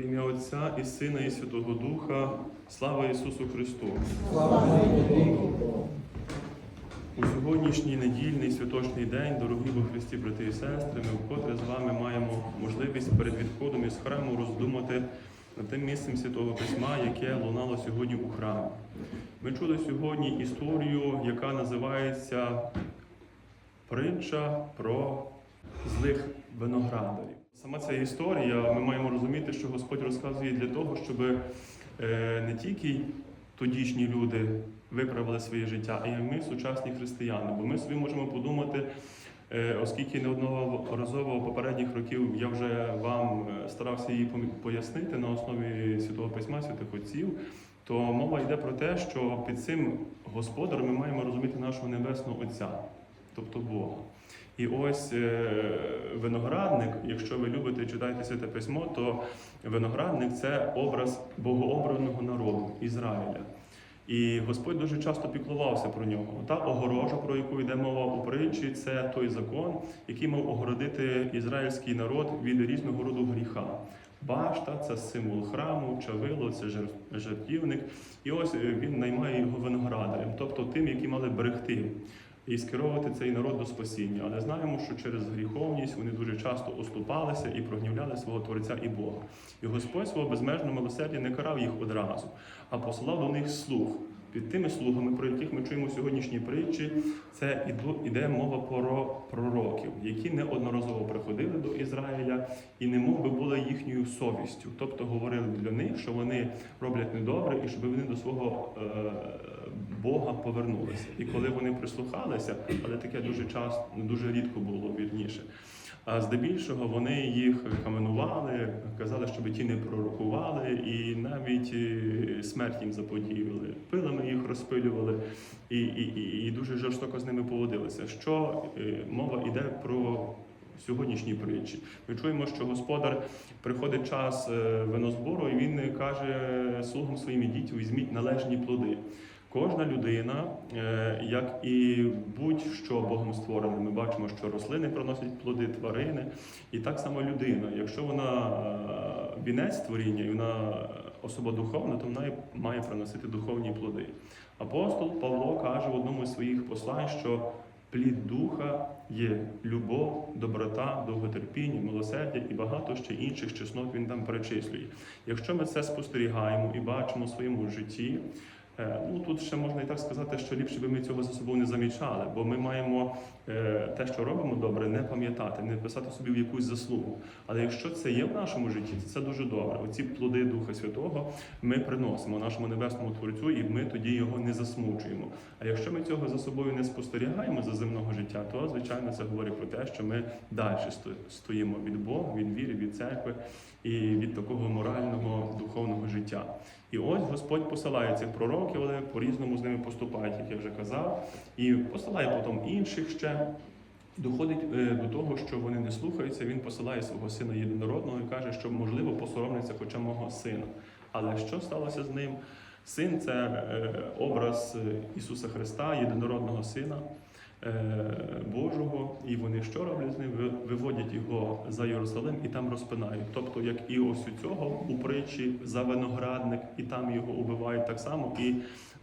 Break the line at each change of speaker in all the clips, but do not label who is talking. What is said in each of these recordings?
Во ім'я Отця і Сина, і Святого Духа. Слава Ісусу Христу!
Слава
У сьогоднішній недільний святочний день, дорогі во Христі, брати і сестри, ми вкотре з вами маємо можливість перед відходом із храму роздумати над тим місцем Святого Письма, яке лунало сьогодні у храмі. Ми чули сьогодні історію, яка називається Притча про злих виноградарів. Сама ця історія, ми маємо розуміти, що Господь розказує для того, щоб е, не тільки тодішні люди виправили своє життя, а й ми, сучасні християни. Бо ми собі можемо подумати, е, оскільки неодноразово попередніх років я вже вам е, старався її пояснити на основі Святого Письма, святих отців, то мова йде про те, що під цим господарем ми маємо розуміти нашого небесного Отця, тобто Бога. І ось е, виноградник, якщо ви любите читати святе письмо, то виноградник це образ богообраного народу Ізраїля. І Господь дуже часто піклувався про нього. Та огорожа, про яку йде мова у притчі, це той закон, який мав огородити ізраїльський народ від різного роду гріха. Башта це символ храму, чавило це жер- жертівник. І ось е, він наймає його виноградарем, тобто тим, які мали берегти і скеровувати цей народ до спасіння. Але знаємо, що через гріховність вони дуже часто оступалися і прогнівляли свого Творця і Бога. І Господь свого безмежного милосердя не карав їх одразу, а посилав до них слуг. Під тими слугами, про яких ми чуємо сьогоднішній притчі, це іде мова про пророків, які неодноразово приходили до Ізраїля і не мов би були їхньою совістю. Тобто говорили для них, що вони роблять недобре, і щоб вони до свого е, Бога повернулися. І коли вони прислухалися, але таке дуже часто, дуже рідко було вірніше. А здебільшого вони їх каменували, казали, щоб ті не пророкували, і навіть е, смерть їм заподіювали. Пилами їх розпилювали і, і, і, і дуже жорстоко з ними поводилися. Що е, мова йде про сьогоднішні притчі. Ми чуємо, що господар приходить час е, винозбору, і він каже слугам своїм ідіть, візьміть належні плоди. Кожна людина, е, як і будь-що Богом створене, ми бачимо, що рослини приносять плоди, тварини, і так само людина. Якщо вона е, вінець творіння, і вона особа духовна, то вона має приносити духовні плоди. Апостол Павло каже в одному з своїх послань, що плід духа є любов, доброта, довготерпіння, милосердя і багато ще інших чеснот він там перечислює. Якщо ми це спостерігаємо і бачимо в своєму житті. Е, Ну тут ще можна і так сказати, що ліпше би ми цього за собою не замічали, бо ми маємо е, те, що робимо добре, не пам'ятати, не писати собі в якусь заслугу. Але якщо це є в нашому житті, то це дуже добре. Оці плоди Духа Святого ми приносимо нашому небесному творцю, і ми тоді його не засмучуємо. А якщо ми цього за собою не спостерігаємо за земного життя, то звичайно це говорить про те, що ми далі стоїмо від Бога, від віри, від церкви і від такого морального духовного життя. І ось Господь посилає цих пророків, але по-різному з ними поступають, як я вже казав, і посилає потім інших ще. Доходить е, до того, що вони не слухаються. Він посилає свого сина єдинородного і каже, що можливо посоромляться хоча мого сина. Але що сталося з ним? Син це е, образ е, Ісуса Христа, єдинородного Сина Божого, і вони що роблять з ним? Виводять його за Єрусалим і там розпинають. Тобто, як і ось у цього у притчі за виноградник, і там його убивають так само, і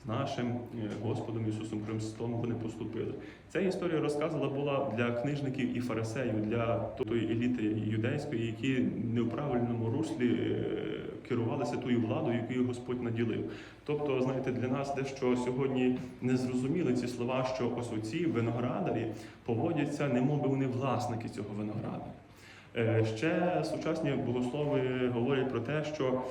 з нашим е, Господом Ісусом Христом вони поступили. Ця історія розказана була для книжників і фарисеїв, для тої еліти юдейської, які не в правильному руслі е, керувалися тою владою, якою Господь наділив. Тобто, знаєте, для нас дещо сьогодні не зрозуміли ці слова, що ось оці виноградарі поводяться, немов би вони власники цього винограду. Е, Ще сучасні богослови говорять про те, що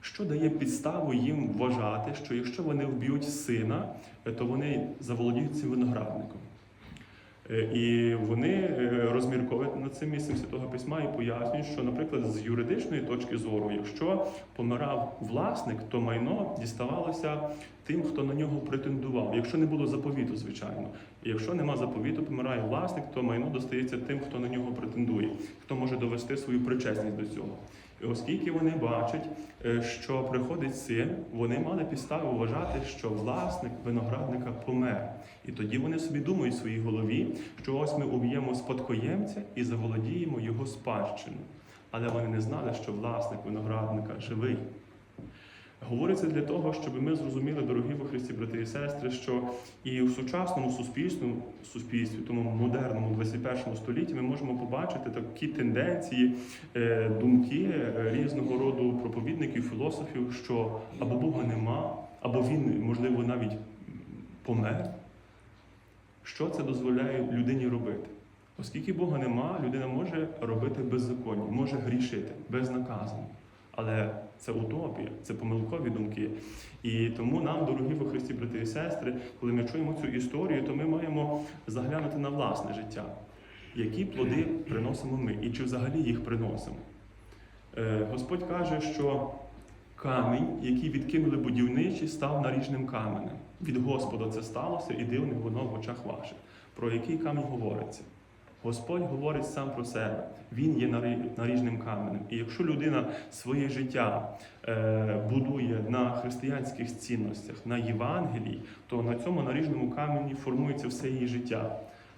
що дає підставу їм вважати, що якщо вони вб'ють сина, е, то вони заволодіють цим виноградником. Е, І вони е, розмірковують над цим місцем Святого Письма і пояснюють, що, наприклад, з юридичної точки зору, якщо помирав власник, то майно діставалося тим, хто на нього претендував, якщо не було заповіту, звичайно. Якщо нема заповіту, помирає власник, то майно достається тим, хто на нього претендує, хто може довести свою причесність до цього. Оскільки вони бачать, е, що приходить син, вони мали підставу вважати, що власник виноградника помер. І тоді вони собі думають в своїй голові, що ось ми уб'ємо спадкоємця і заволодіємо його спадщину. але вони не знали, що власник виноградника живий. Говориться для того, щоб ми зрозуміли, дорогі во Христі, брати і сестри, що і в сучасному суспільстві, суспільстві, тому модерному 21 столітті, ми можемо побачити такі тенденції, е, думки е, різного роду проповідників, філософів, що або Бога нема, або він, можливо, навіть помер. Що це дозволяє людині робити? Оскільки Бога нема, людина може робити беззаконня, може грішити безнаказано. Але це утопія, це помилкові думки. І тому нам, дорогі во Христі, брати і сестри, коли ми чуємо цю історію, то ми маємо заглянути на власне життя, які плоди приносимо ми, і чи взагалі їх приносимо. Е, Господь каже, що камінь, який відкинули будівничі, став наріжним каменем. Від Господа це сталося, і дивне воно в очах ваших. Про який камінь говориться? Господь говорить сам про себе. Він є нарі- наріжним каменем. І якщо людина своє життя е, будує на християнських цінностях, на Євангелії, то на цьому наріжному камені формується все її життя.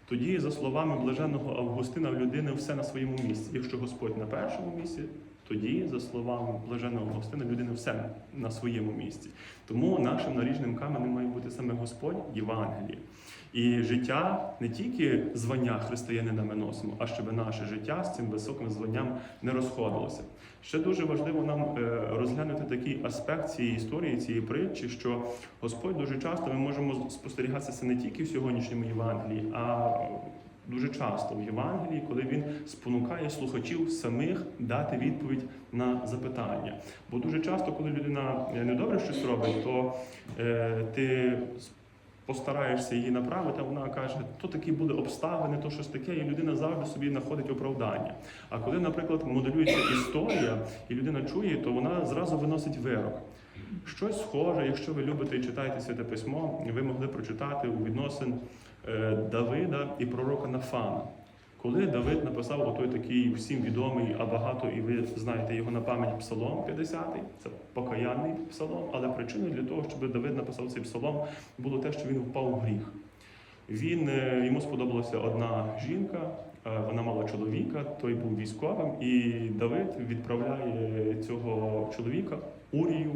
Тоді, за словами блаженного Августина, в людини все на своєму місці. Якщо Господь на першому місці, тоді, за словами блаженного Августина, людина все на своєму місці. Тому нашим наріжним каменем має бути саме Господь Євангеліє. І життя не тільки звання християнина ми носимо, а щоб наше життя з цим високим званням не розходилося. Ще дуже важливо нам е, розглянути такий аспект цієї історії, цієї притчі, що Господь дуже часто ми можемо спостерігати це не тільки в сьогоднішньому Євангелії, а дуже часто в Євангелії, коли він спонукає слухачів самих дати відповідь на запитання. Бо дуже часто, коли людина е, недобре щось робить, то е, ти постараєшся її направити, а вона каже, то такі були обставини, то щось таке, і людина завжди собі знаходить оправдання. А коли, наприклад, моделюється історія, і людина чує, то вона зразу виносить вирок. Щось схоже, якщо ви любите і читаєте святе письмо, ви могли прочитати у відносин е, Давида і пророка Нафана. Коли Давид написав отой такий всім відомий, а багато, і ви знаєте його на пам'ять Псалом 50, це покаянний псалом, але причиною для того, щоб Давид написав цей псалом, було те, що він впав у гріх. Він, е, йому сподобалася одна жінка, вона мала чоловіка, той був військовим, і Давид відправляє цього чоловіка Урію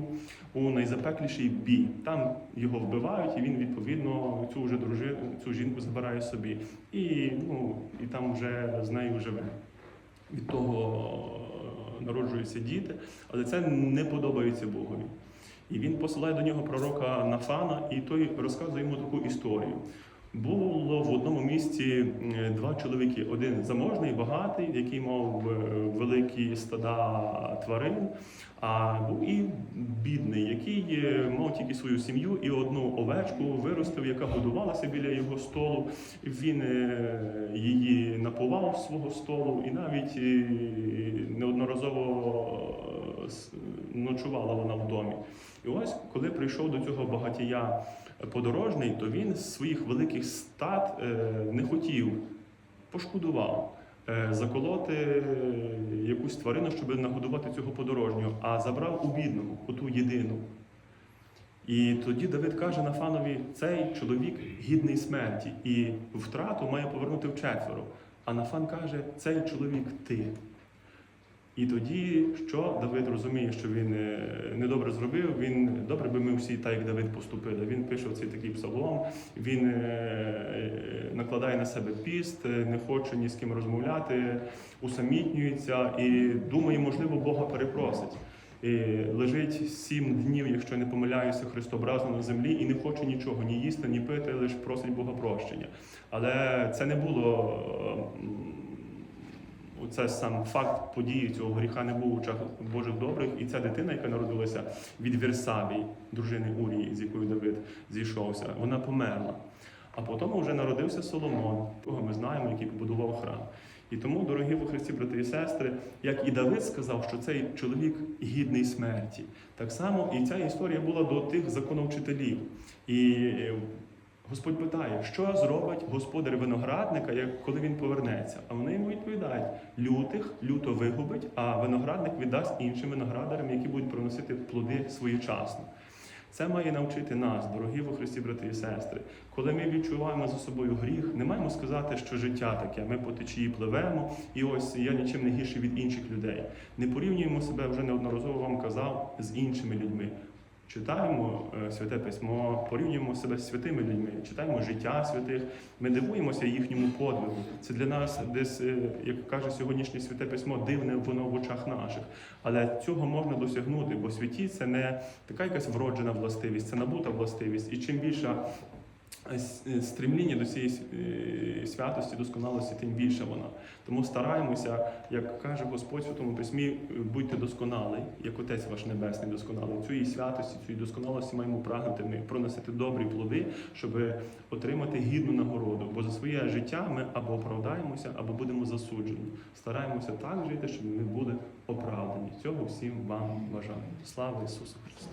у найзапекліший бій. Там його вбивають, і він відповідно цю вже дружину, цю жінку забирає собі. І, ну, і там вже з нею живе. Від того е, народжуються діти, але це не подобається Богові. І він посилає до нього пророка Нафана, і той розказує йому таку історію. Було в одному місці е, два чоловіки: один заможний, багатий, який мав е, великі стада тварин, а був і бідний, який е, мав тільки свою сім'ю і одну овечку виростив, яка годувалася біля його столу. Він її напував свого столу, і навіть неодноразово ночувала вона в домі. І ось, коли прийшов до цього багатія подорожний, то він з своїх великих стад е, не хотів, пошкодував е, заколоти е, якусь тварину, щоб нагодувати цього подорожнього, а забрав у бідного, оту єдину. І тоді Давид каже Нафанові, цей чоловік гідний смерті, і втрату має повернути вчетверо. А Нафан каже, цей чоловік ти. І тоді, що Давид розуміє, що він е, недобре зробив, він добре би ми всі так, як Давид поступили. Він пише цей такий псалом, він е, е, накладає на себе піст, не хоче ні з ким розмовляти, усамітнюється і думає, можливо, Бога перепросить. І лежить сім днів, якщо не помиляюся, христобразно на землі, і не хоче нічого, ні їсти, ні пити, лише просить Бога прощення. Але це не було. Е, Оце сам факт події цього гріха не був у очах Божих добрих, і ця дитина, яка народилася від Вірсавії, дружини Урії, з якою Давид зійшовся, вона померла. А потім вже народився Соломон, кого ми знаємо, який побудував храм. І тому, дорогі во Христі, брати і сестри, як і Давид сказав, що цей чоловік гідний смерті, так само і ця історія була до тих законовчителів. І е, Господь питає, що зробить господар виноградника, коли він повернеться? А вони йому відповідають: лютих люто вигубить, а виноградник віддасть іншим виноградарям, які будуть приносити плоди своєчасно. Це має навчити нас, дорогі во Христі, брати і сестри. Коли ми відчуваємо за собою гріх, не маємо сказати, що життя таке, ми по течії пливемо, і ось я нічим не гірший від інших людей. Не порівнюємо себе вже неодноразово вам казав з іншими людьми. Читаємо е, святе письмо, порівнюємо себе з святими людьми, читаємо життя святих, ми дивуємося їхньому подвигу. Це для нас десь, е, як каже сьогоднішнє святе письмо, дивне воно в очах наших. Але цього можна досягнути, бо святі це не така якась вроджена властивість, це набута властивість. І чим більша е, е, стремління до цієї е, святості, досконалості, тим більше вона. Тому стараємося, як каже Господь в Святому Письмі, будьте досконалий, як Отець ваш Небесний досконалий. Цієї святості, цієї досконалості маємо прагнути ми проносити добрі плоди, щоб отримати гідну нагороду. Бо за своє життя ми або оправдаємося, або будемо засуджені. Стараємося так жити, щоб ми були оправдані. Цього всім вам бажаю. Слава Ісусу Христу!